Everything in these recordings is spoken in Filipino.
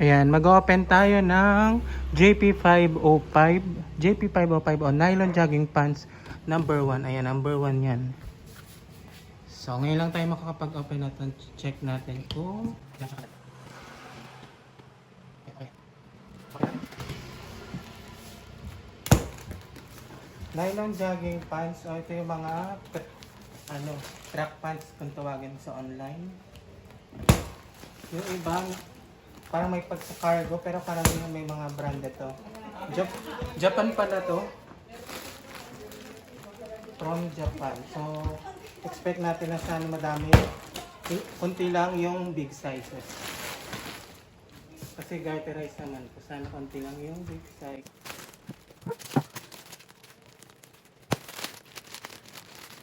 Ayan, mag-open tayo ng JP505. JP505 o nylon jogging pants number 1. Ayan, number 1 yan. So, ngayon lang tayo makakapag-open natin. Check natin kung... Nylon jogging pants. O, ito yung mga ano, track pants kung tawagin sa online. Yung ibang parang may pag sa cargo pero karamihan may mga brand ito. Jap- Japan pala to. From Japan. So, expect natin na sana madami. Kunti lang yung big sizes. Kasi garterize naman po. Sana konti lang yung big size.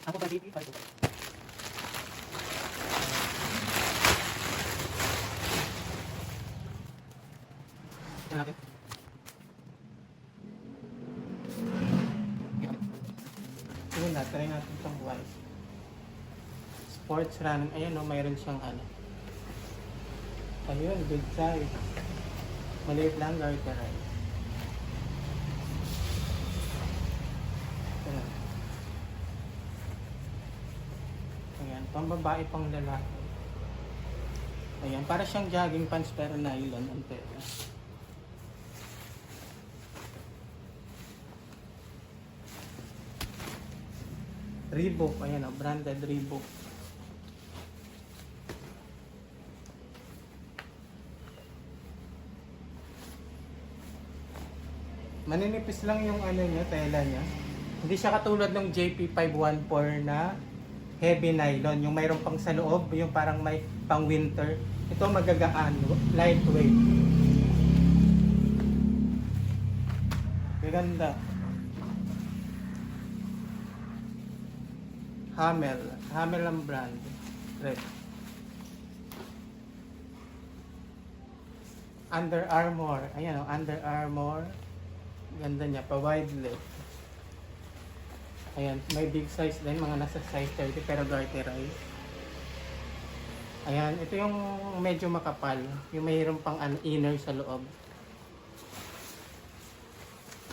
Ako ba dito? Malaki. Sige na, try natin itong wise. Sports running. Ayan o, mayroon siyang ano. Ayun, big size. Maliit lang, garterize. Ito na. Ayan, pambabae pang lalaki. Ayan, para siyang jogging pants pero nylon ang pera. Reebok, ayan o, branded Reebok. Maninipis lang yung ano niya, tela niya. Hindi siya katulad ng JP514 na heavy nylon, yung mayroon pang sa loob, yung parang may pang winter. Ito magagaan, lightweight. Gaganda. Hamel. Hamel ang brand. Red. Under Armour. Ayan o, Under Armour. Ganda niya, pa wide leg. Ayan, may big size din, mga nasa size 30 pero garterize. Ayan, ito yung medyo makapal. Yung mayroon pang ano, inner sa loob.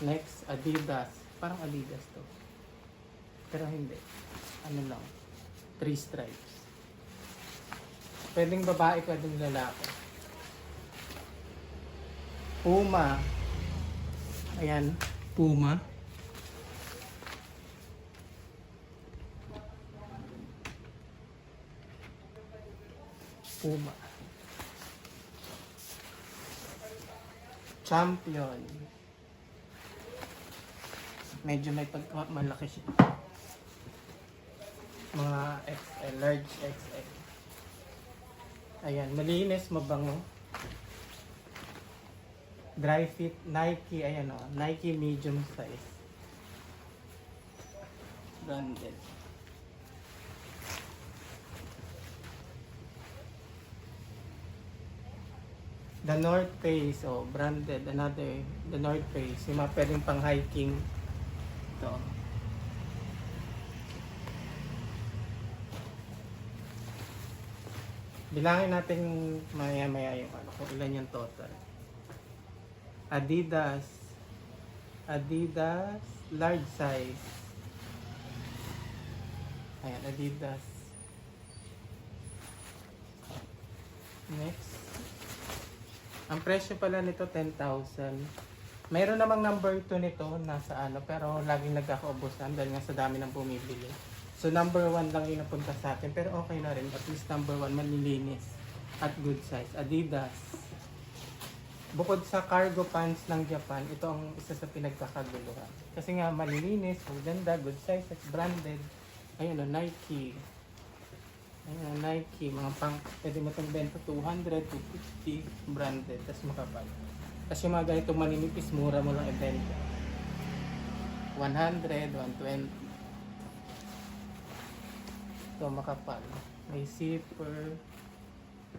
Next, Adidas. Parang Adidas to. Pero hindi. Ano lang. Three stripes. Pwedeng babae, pwedeng lalaki. Puma. Ayan, Puma. Puma. Champion. Medyo may pagka malaki siya. Mga XL, large XL. Ayan, malinis, mabango. Dry fit, Nike, ayan o, Nike medium size. Branded. The North Face, oh, branded, another, the North Face, yung mga pwedeng pang hiking. Ito. Bilangin natin maya-maya yung ano, kung ilan yung total. Adidas. Adidas, large size. Ayan, Adidas. Next. Ang presyo pala nito 10,000. Mayroon namang number 2 nito nasa ano pero laging nagkakaubusan dahil nga sa dami ng bumibili. So number 1 lang yung napunta sa akin pero okay na rin. At least number 1 manlilinis at good size. Adidas. Bukod sa cargo pants ng Japan, ito ang isa sa pinagkakaguluhan. Kasi nga malilinis, maganda, good size, at branded. Ayun o, Nike. Ayun o, Nike. Mga pang, pwede mo itong benta 200, 250, branded, tapos makapal. Yung mga ganitong maninipis, mura mo lang ibenta. 100, 120. Ito makapal. May zipper.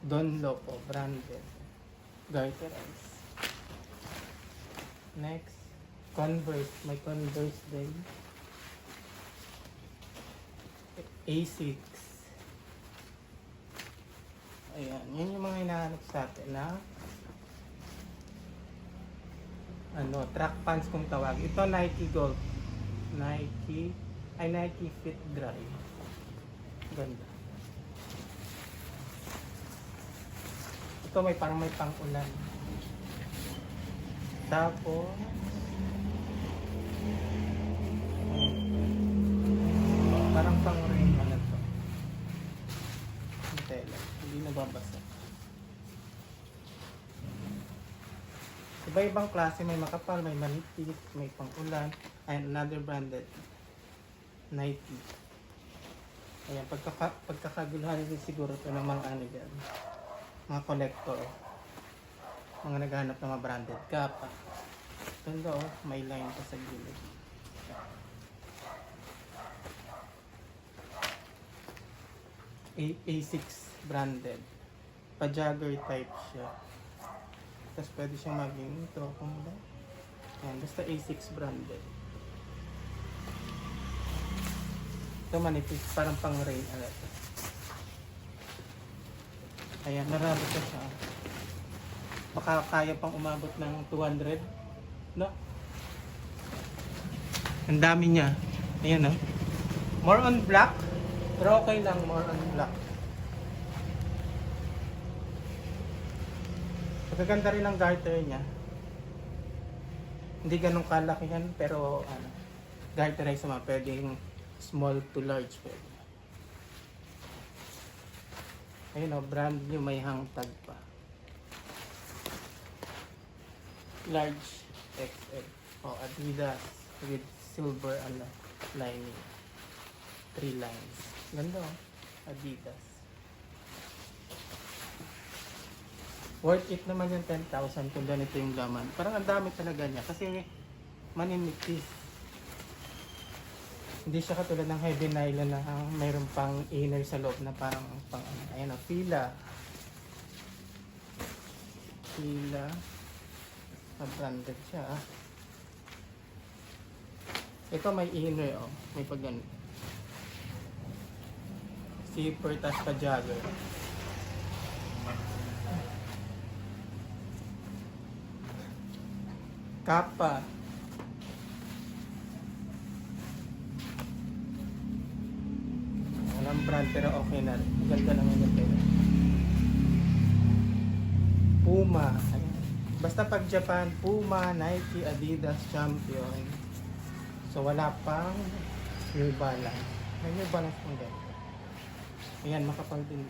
Dunlop o branded. Garterize. Next. Converse. May Converse din. A6. Ayan. Yan yung mga hinahanap sa atin na ano, track pants kung tawag. Ito Nike Gold. Nike, ay Nike Fit Dry. Ganda. Ito may parang may pang-ulan. Tapos, parang pang rain ano to. Yung tela. Hindi nababasa. Iba-ibang klase, may makapal, may manipis, may pang-ulan, and another branded Nike. Ayan, pagkaka, pagkakaguluhan din siguro ito ng mga ano dyan, mga collector. Mga naghahanap ng mga branded kapa. Ganda oh, may line pa sa gilid. A- A6 branded. Pa-jogger type siya. Tapos pwede siyang maging ba? Ayan, basta A6 branded. Ito manipis, parang pang rain alert. Ayan, narami ko siya. Baka kaya pang umabot ng 200. No? Ang dami niya. Ayan, no? More on black. Pero okay lang, more on black. Magaganda rin ang garter niya. Hindi ganun kalakihan, pero ano, garterize naman. Pwedeng small to large. Pwede. Ayun o, brand new may hangtag pa. Large XL. O, Adidas with silver ano, lining. Three lines. Ganda o. Adidas. Worth it naman yung 10,000 kung ganito yung laman. Parang ang dami talaga niya kasi maninipis. Hindi siya katulad ng heavy nylon na mayroon pang inner sa loob na parang pang ano. Ayan o, fila. Fila. Na-branded siya ah. Ito may inner oh. May pag ganun. Zipper tas pa jogger. Kappa. Walang brand pero okay na. rin. Ganda naman yung pera. Puma. Ayan. Basta pag Japan, Puma, Nike, Adidas, Champion. So wala pang New Balance. May New Balance pang ganito. Ayan, makapal din.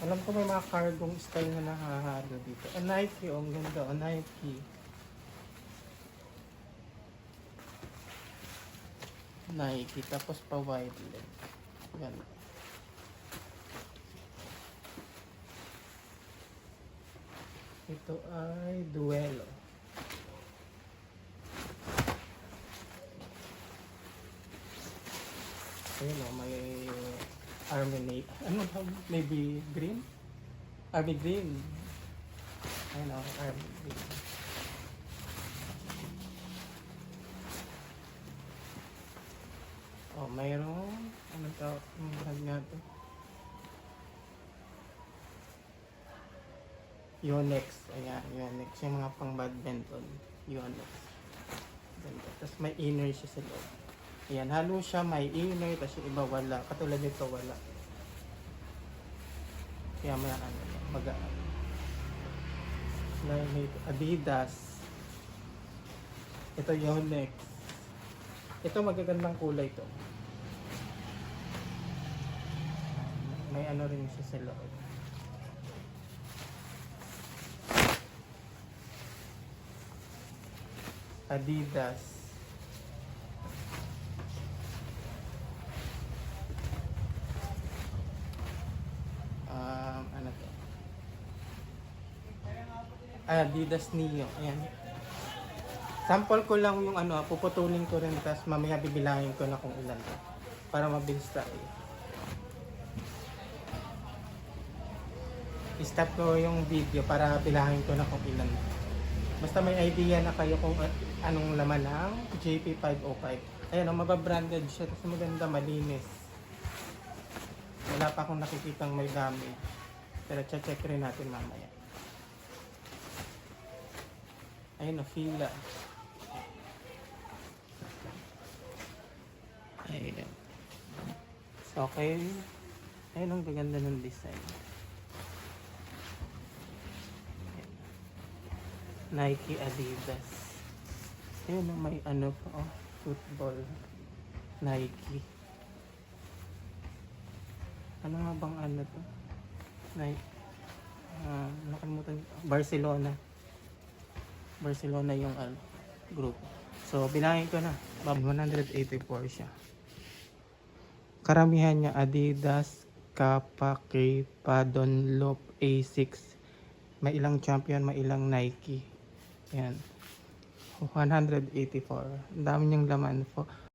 Alam ko may mga cargong style na nakahalo dito. A Nike, oh, ang ganda. A Nike. Nike, tapos pa wide leg. Ganda. Ito ay Duelo. Ayun o, may army. Ano ba? Navy green? Army green. Ayun o, army green. Oh, mayroon. Anong tawag? Anong brand nga to? Yonex. Ayan, Yonex. Yung mga pang badminton. Yonex. Ganda. Tapos may inner siya sa loob. Ayan, halo siya, may inner, tapos yung iba wala. Katulad nito, wala. Kaya may ano, may Adidas. Ito Yonex. Ito magagandang kulay to. May ano rin siya sa loob. Adidas. Um, ano to? Ah, Adidas Neo. Ayan. Sample ko lang yung ano, puputulin ko rin tapos mamaya bibilangin ko na kung ilan. Para mabilis tayo. I-stop ko yung video para bilangin ko na kung ilan. Basta may idea na kayo kung anong laman ng JP505. Ayan, oh, mababranded siya. Tapos maganda, malinis. Wala pa akong nakikitang may damage. Pero check rin natin mamaya. Ayun o, fila. Ayun. So, okay. Ayun ang gaganda ng design. Nike, Adidas. Ayun may ano pa oh, football. Nike. Ano nga bang ano to? Nike. Ah, nakalimutan. Barcelona. Barcelona yung ano, group. So, bilangin ko na. Bab- 184 siya. Karamihan niya Adidas, Kappa, Kripa, Dunlop, A6. May ilang champion, may ilang Nike. Yan. 184. Ang dami niyang laman.